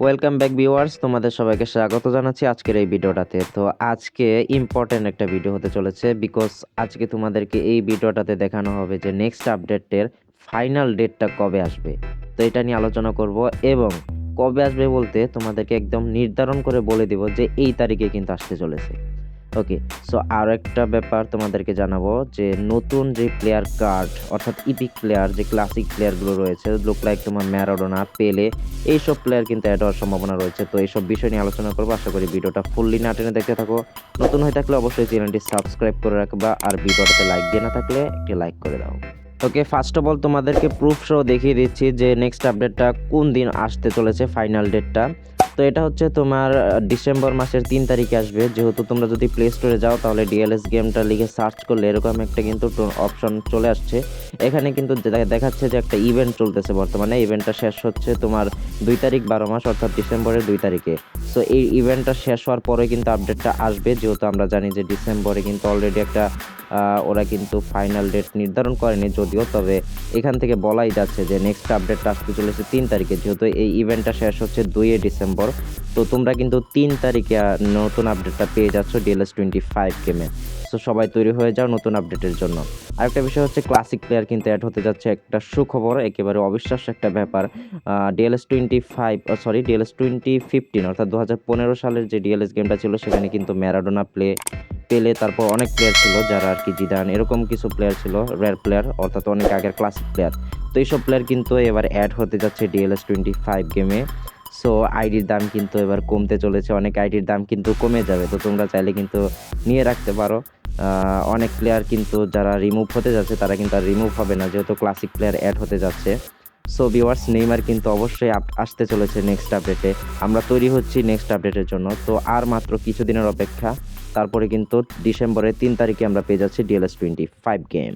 Welcome back viewers তোমাদের সবাইকে স্বাগত জানাচ্ছি আজকের এই ভিডিওটাতে। তো আজকে ইম্পর্টেন্ট একটা ভিডিও হতে চলেছে বিকজ আজকে তোমাদেরকে এই ভিডিওটাতে দেখানো হবে যে নেক্সট আপডেটের ফাইনাল ডেটটা কবে আসবে। তো এটা নিয়ে আলোচনা করব এবং কবে আসবে বলতে তোমাদেরকে একদম নির্ধারণ করে বলে দিব যে এই তারিখে কিন্তু আসতে চলেছে। ওকে সো আরও একটা ব্যাপার তোমাদেরকে জানাব যে নতুন যে প্লেয়ার কার্ড অর্থাৎ ইপিক প্লেয়ার যে ক্লাসিক প্লেয়ারগুলো রয়েছে লুক লাইক তোমার ম্যারাডোনা পেলে এইসব প্লেয়ার কিন্তু অ্যাড হওয়ার সম্ভাবনা রয়েছে। তো এইসব বিষয় নিয়ে আলোচনা করব। আশা করি ভিডিওটা ফুললি না টেনে দেখতে থাকো। নতুন হয়ে থাকলে অবশ্যই চ্যানেলটি সাবস্ক্রাইব করে রাখবা আর ভিডিওটাতে লাইক দিয়ে না থাকলে একটি লাইক করে দাও। ওকে ফার্স্ট অফ অল তোমাদেরকে প্রুফ সহ দেখিয়ে দিচ্ছি যে নেক্সট আপডেটটা কোন দিন আসতে চলেছে ফাইনাল ডেটটা তো এটা হচ্ছে তোমার ডিসেম্বর মাসের তিন তারিখে আসবে। যেহেতু তোমরা যদি প্লে স্টোরে যাও, তাহলে ডিএলএস গেমটা লিখে সার্চ করলে এরকম একটা কিন্তু অপশন চলে আসছে। এখানে কিন্তু দেখাচ্ছে যে একটা ইভেন্ট চলতেছে বর্তমানে। ইভেন্টটা শেষ হচ্ছে তোমার দুই তারিখ বারো মাস, অর্থাৎ ডিসেম্বরের দুই তারিখে। সো এই ইভেন্টটা শেষ হওয়ার পরে কিন্তু আপডেটটা আসবে। যেহেতু আমরা জানি যে ডিসেম্বরে কিন্তু অলরেডি একটা ওরা কিন্তু ফাইনাল ডেট নির্ধারণ করেনি যদিও, তবে এখান থেকে বলাই যাচ্ছে যে নেক্সট আপডেটটা আসতে চলেছে তিন তারিখে, যেহেতু এই ইভেন্টটা শেষ হচ্ছে দুইয়ে ডিসেম্বর। তো তোমরা কিন্তু তিন তারিখে নতুন আপডেটটা পেয়ে যাচ্ছ ডিএলএস টোয়েন্টি ফাইভ গেমে সো সবাই তৈরি হয়ে যাও নতুন আপডেটের জন্য। আরেকটা বিষয় হচ্ছে ক্লাসিক প্লেয়ার কিন্তু অ্যাড হতে যাচ্ছে একটা সুখবর, একেবারে অবিশ্বাস্য একটা ব্যাপার। DLS twenty five sorry DLS twenty fifteen অর্থাৎ দু হাজার পনেরো সালের যে ডিএলএস গেমটা ছিল, সেখানে কিন্তু ম্যারাডোনা প্লে পেলে তারপর অনেক প্লেয়ার ছিল, যারা আর কি জিদান এরকম কিছু প্লেয়ার ছিল রেয়ার প্লেয়ার অর্থাৎ অনেক আগের ক্লাসিক প্লেয়ার তো এইসব প্লেয়ার কিন্তু এবার অ্যাড হতে যাচ্ছে ডিএলএস টোয়েন্টি ফাইভ গেমে সো আইডির দাম কিন্তু এবার কমতে চলেছে, অনেক আইডির দাম কিন্তু কমে যাবে। তো তোমরা চাইলে কিন্তু নিয়ে রাখতে পারো। অনেক প্লেয়ার কিন্তু যারা রিমুভ হতে যাচ্ছে, তারা কিন্তু আর রিমুভ হবে না, যেহেতু ক্লাসিক প্লেয়ার অ্যাড হতে যাচ্ছে। সো ভিওয়ার্স নেইমার কিন্তু অবশ্যই আসতে চলেছে নেক্সট আপডেটে আমরা তৈরি হচ্ছি নেক্সট আপডেটের জন্য। তো আর মাত্র কিছুদিনের অপেক্ষা, তারপরে কিন্তু ডিসেম্বরের তিন তারিখে আমরা পেয়ে যাচ্ছি ডিএলএস টোয়েন্টি ফাইভ গেম